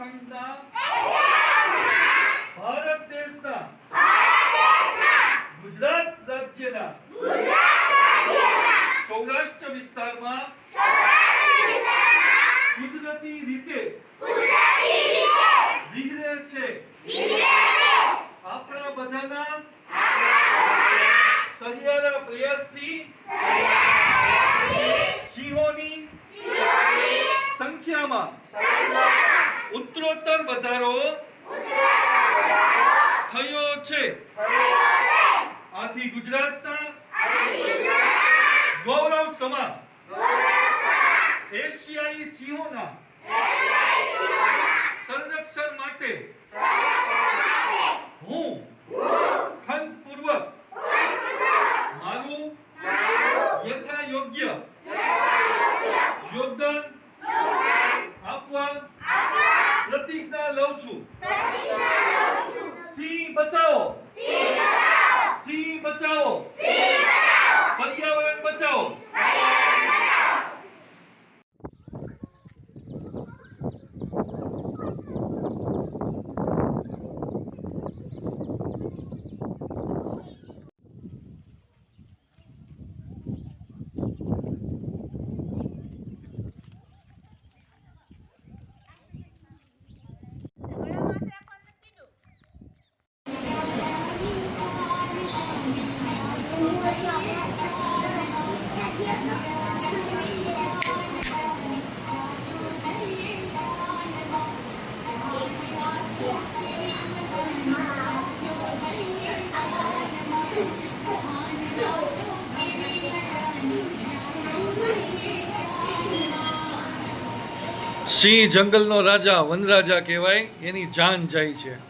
ખંડના ભારત દેશના? ગુજરાત રાજ્યના? સૌરાષ્ટ્ર વિસ્તારમાં? કુદરતી રીતે? વિગડે છે? આપણા બધાના? સહિયારા પ્રયાસથી? સિંહોની? સંખ્યામાં! ઉત્તરોત્તર વધારો થયો છે. આથી ગુજરાતના ગૌરવ સમા એશિયાઈ સિંહોના સંરક્ષણ માટે હું ખંતપૂર્વક મારું યથા યોગ્ય યોગદાન આપવા પ્રતિજ્ઞા લઉં છું. સિંહ બચાવો. સિંહ બચાવો. પર્યાવરણ બચાવો. સિંહ જંગલનો રાજા વનરાજા કહેવાય એની જાન જાય છે.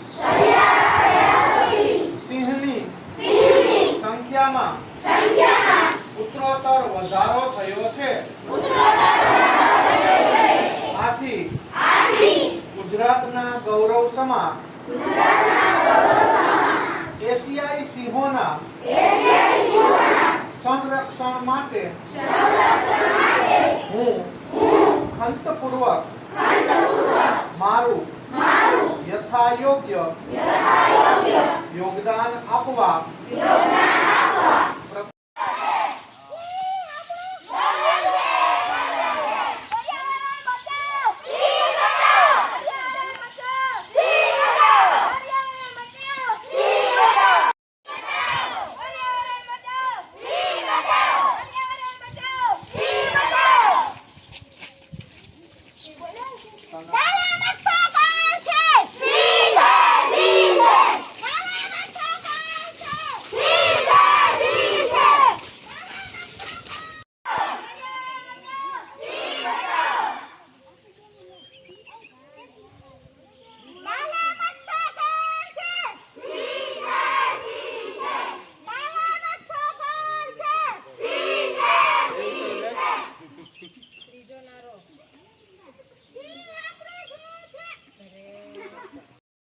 સિંહની સંખ્યામાં ઉત્તરોત્તર વધારો થયો છે. આથી ગુજરાતના ગૌરવ સમા એશિયાઈ સિંહોના સંરક્ષણ માટે હું ખંતપૂર્વક મારું યથાયોગ્ય. યોગદાન આપવા. પર્યાવરણ બચાવ સિંહ બચાવ પર્યાવરણ બચાવ સિંહ બચાવ પર્યાવરણ બચાવ સિંહ બચાવ પર્યાવરણ બચાવ સિંહ બચાવ પર્યાવરણ બચાવ સિંહ બચાવ સલામત કોણ છે સિંહ છે સિંહ છે સલામત કોણ છે સિંહ છે સિંહ છે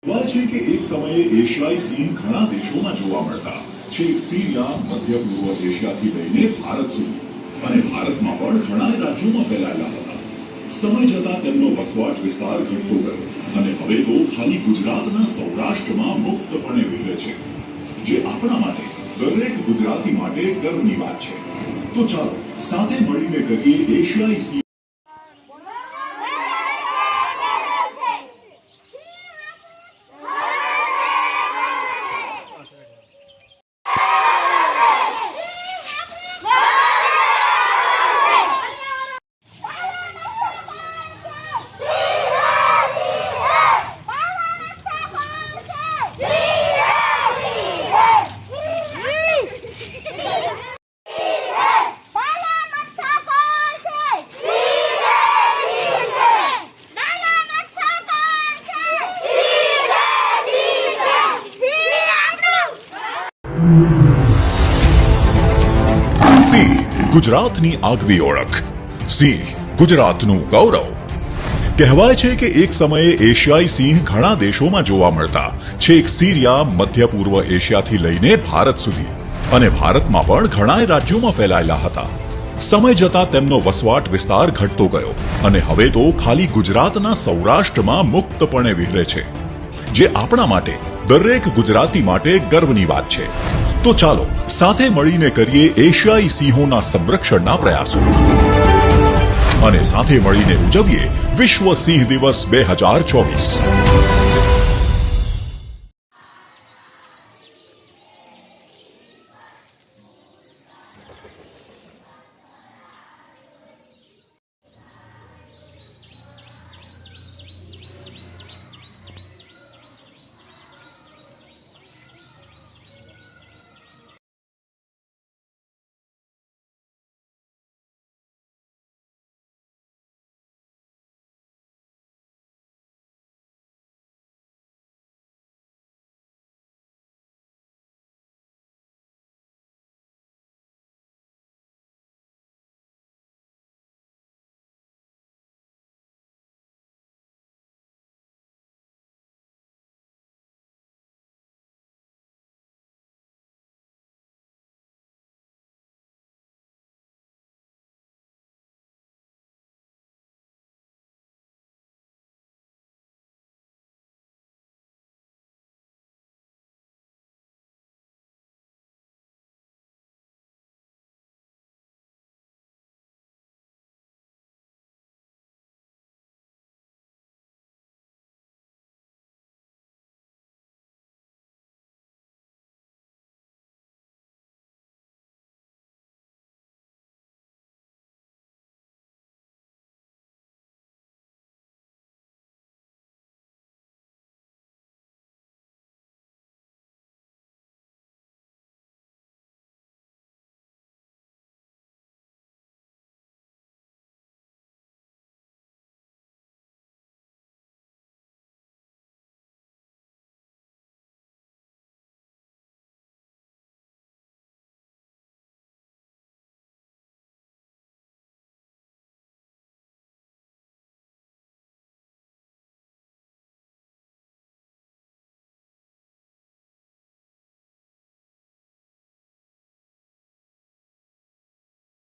કહેવાય છે કે સમયે એશિયાઈ સિંહ ઘણા દેશોમાં જોવા મળતા. છેક સિરિયા, મધ્ય પૂર્વ એશિયાથી લઈને ભારત સુધી. અને ભારતમાં પણ ઘણા રાજ્યોમાં ફેલાયેલા હતા. સમય જતાં તેમનો વસવાટ વિસ્તાર ઘટતો ગયો અને હવે તો ખાલી ગુજરાતના સૌરાષ્ટ્રમાં મુક્તપણે વિહરે છે. જે આપણા માટે, દરેક ગુજરાતી માટે ગર્વની વાત છે. તો ચાલો, સાથે મળીને કરીએ એશિયાઈ ગુજરાતની આગવી ઓળખ. સિંહ, ગુજરાતનું ગૌરવ. કહેવાય છે કે એક સમયે એશિયાઈ સિંહ ઘણા દેશોમાં જોવા મળતા, છેક સિરિયા, મધ્ય પૂર્વ એશિયાથી લઈને ભારત સુધી. અને ભારતમાં પણ ઘણાય રાજ્યોમાં ફેલાયેલા હતા. સમય જતા તેમનો વસવાટ વિસ્તાર ઘટતો ગયો અને હવે તો ખાલી ગુજરાતના સૌરાષ્ટ્રમાં મુક્તપણે વિહરે છે. જે આપણા માટે, દરેક ગુજરાતી માટે ગર્વની વાત છે. તો ચાલો સાથે મળીને કરીએ એશિયાઈ સિંહોના સંરક્ષણના પ્રયાસો. અને સાથે મળીને ઉજવીએ વિશ્વ સિંહ દિવસ બે હજાર ચોવીસ.